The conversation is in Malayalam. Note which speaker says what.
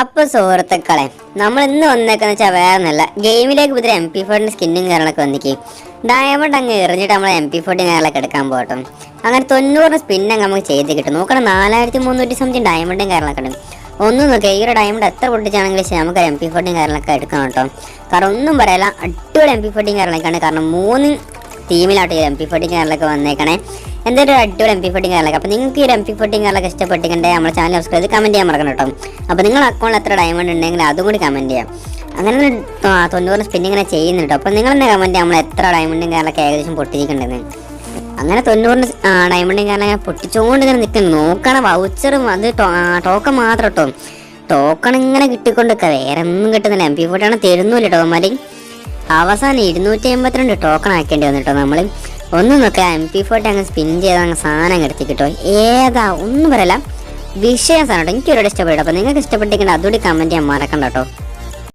Speaker 1: അപ്പൊ സുഹൃത്തുക്കളെ നമ്മൾ ഇന്ന് വന്നേക്കെന്ന് വെച്ചാൽ വേറെ ഒന്നല്ല ഗെയിമിലേക്ക് പുതിയ എം പി ഫോർട്ടിന്റെ സ്കിന്നും കാര്യങ്ങളൊക്കെ വന്നിക്ക്. ഡയമണ്ട് അങ്ങ് എറിഞ്ഞിട്ട് നമ്മൾ എം പി ഫോർട്ടി കാര്യങ്ങളൊക്കെ എടുക്കാൻ പോകട്ടും. അങ്ങനെ തൊണ്ണൂറിന് സ്പിന്നങ്ങ് നമുക്ക് ചെയ്ത് കിട്ടും. നോക്കണം നാലായിരത്തി മുന്നൂറ്റി സംതിങ് ഡയമണ്ടും കാര്യങ്ങളൊക്കെ ഉണ്ട്. ഒന്നും നോക്കുക ഈ ഒരു ഡയമണ്ട് എത്ര പൊട്ടിച്ചാണെങ്കിലും ശരി നമുക്ക് എം പി ഫോർട്ടിയും കാര്യങ്ങളൊക്കെ എടുക്കണം കേട്ടോ. കാരണം ഒന്നും പറയല അടിപൊളി എം പി ഫോർട്ടിയും കാര്യങ്ങളൊക്കെയാണ്. കാരണം മൂന്ന് ടീമിലായിട്ട് ഈ എം പി ഫോർട്ടി കാര്യങ്ങളൊക്കെ വന്നേക്കണേ. എന്തൊരു അടിപൊളി എം പി ഫോർട്ടി കാലൊക്കെ അപ്പോൾ നിങ്ങൾക്ക് ഈ എം പി ഫോർട്ടി കാലൊക്കെ ഇഷ്ടപ്പെട്ടിട്ടുണ്ടെങ്കിൽ നമ്മുടെ ചാനൽ സബ്സ്ക്രൈബ് ചെയ്ത് കമന്റ് ചെയ്യാൻ മറക്കണം കേട്ടോ. അപ്പോൾ നിങ്ങളുടെ അക്കൗണ്ടിൽ എത്ര ഡയമണ്ട് ഉണ്ടെങ്കിൽ അതും കൂടി കമന്റ് ചെയ്യാം. അങ്ങനെ ഒരു തൊണ്ണൂറ് സ്പിന്നിങ് ഇങ്ങനെ ചെയ്യുന്നുണ്ട് അപ്പോൾ നിങ്ങൾ തന്നെ കമന്റ് നമ്മൾ എത്ര ഡയമണ്ടും കാലൊക്കെ ഏകദേശം പൊട്ടിച്ചിട്ടുണ്ടെന്ന് അങ്ങനെ തൊണ്ണൂറിന് ഡയമണ്ടും കാരണം പൊട്ടിച്ചുകൊണ്ട് ഇങ്ങനെ നിൽക്കുന്നു. നോക്കണം വൗച്ചറും അത് ടോക്കൺ മാത്രം കേട്ടോ. ടോക്കൺ ഇങ്ങനെ കിട്ടിക്കൊണ്ടിരിക്കുക വേറെ ഒന്നും കിട്ടുന്നില്ല. എം പി ഫോർട്ടി ആണ് തരുന്നില്ല കേട്ടോ അവസാനം ഇരുന്നൂറ്റി എൺപത്തിരണ്ട് ടോക്കൺ ആക്കേണ്ടി വന്നിട്ടോ നമ്മൾ ഒന്നും നോക്കുക എം പി ഫോർട്ടി അങ്ങ് സ്പിൻ ചെയ്ത് അങ്ങ് സാധനം എടുത്തി കിട്ടോ. ഏതാ ഒന്നും പറയല വിഷയം സാധനം കേട്ടോ. എനിക്ക് ഒരുപാട് ഇഷ്ടപ്പെട്ടു അപ്പോൾ നിങ്ങൾക്ക് ഇഷ്ടപ്പെട്ടിരിക്കേണ്ട അതുകൂടി കമന്റ് ചെയ്യാൻ മറക്കണ്ട കേട്ടോ.